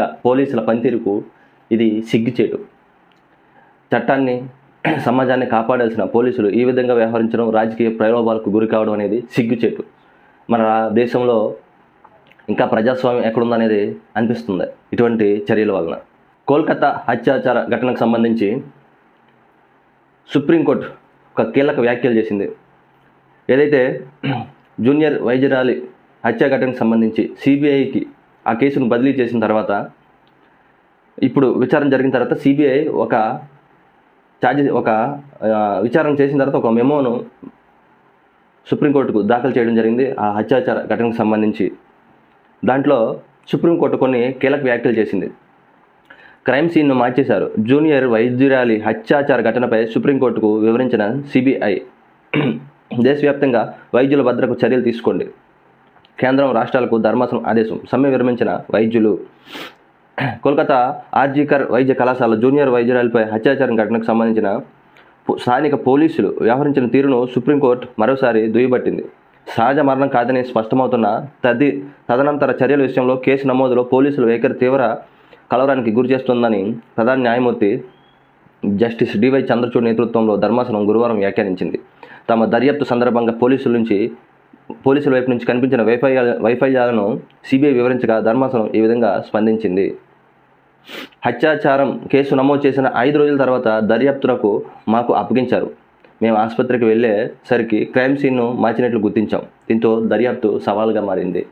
పోలీసుల పనితీరుకు ఇది సిగ్గుచేటు. చట్టాన్ని సమాజాన్ని కాపాడాల్సిన పోలీసులు ఈ విధంగా వ్యవహరించడం రాజకీయ ప్రలోభాలకు గురి కావడం అనేది సిగ్గుచేటు. మన దేశంలో ఇంకా ప్రజాస్వామ్యం ఎక్కడుందనేది అనిపిస్తుంది ఇటువంటి చర్యల వలన. కోల్కతా అత్యాచార ఘటనకు సంబంధించి సుప్రీంకోర్టు ఒక కీలక వ్యాఖ్యలు చేసింది. ఏదైతే జూనియర్ వైద్యరాలి హత్యా ఘటనకు సంబంధించి సిబిఐకి ఆ కేసును బదిలీ చేసిన తర్వాత ఇప్పుడు విచారణ జరిగిన తర్వాత సిబిఐ ఒక ఛార్జ్ ఒక విచారణ చేసిన తర్వాత ఒక మెమోను సుప్రీంకోర్టుకు దాఖలు చేయడం జరిగింది. ఆ హత్యాచార ఘటనకు సంబంధించి దాంట్లో సుప్రీంకోర్టు కొన్ని కీలక వ్యాఖ్యలు చేసింది. క్రైమ్ సీన్ను మార్చేశారు. జూనియర్ వైద్యురాలి హత్యాచార ఘటనపై సుప్రీంకోర్టుకు వివరించిన సిబిఐ దేశవ్యాప్తంగా వైద్యుల భద్రకు చర్యలు తీసుకోండి. కేంద్రం రాష్ట్రాలకు ధర్మాసనం ఆదేశం. సమ్మె విరమించిన వైద్యులు. కోల్కతా ఆర్జీకర్ వైద్య కళాశాల జూనియర్ వైద్యురాలపై అత్యాచారం ఘటనకు సంబంధించిన స్థానిక పోలీసులు వ్యవహరించిన తీరును సుప్రీంకోర్టు మరోసారి దుయ్యబట్టింది. సహజ మరణం కాదని స్పష్టమవుతున్న తది తదనంతర చర్యల విషయంలో కేసు నమోదులో పోలీసులు వైఖరి తీవ్ర కలవరానికి గురి చేస్తుందని ప్రధాన న్యాయమూర్తి జస్టిస్ డివై చంద్రచూడ్ నేతృత్వంలో ధర్మాసనం గురువారం వ్యాఖ్యానించింది. తమ దర్యాప్తు సందర్భంగా పోలీసుల నుంచి పోలీసుల వైపు నుంచి కనిపించిన వైఫై వైఫల్యాలను సిబిఐ వివరించగా ధర్మాసనం ఈ విధంగా స్పందించింది. హత్యాచారం కేసు నమోదు చేసిన ఐదు రోజుల తర్వాత దర్యాప్తునకు మాకు అప్పగించారు. మేము ఆసుపత్రికి వెళ్ళేసరికి క్రైమ్ సీన్ను మార్చినట్లు గుర్తించాం. దీంతో దర్యాప్తు సవాలుగా మారింది.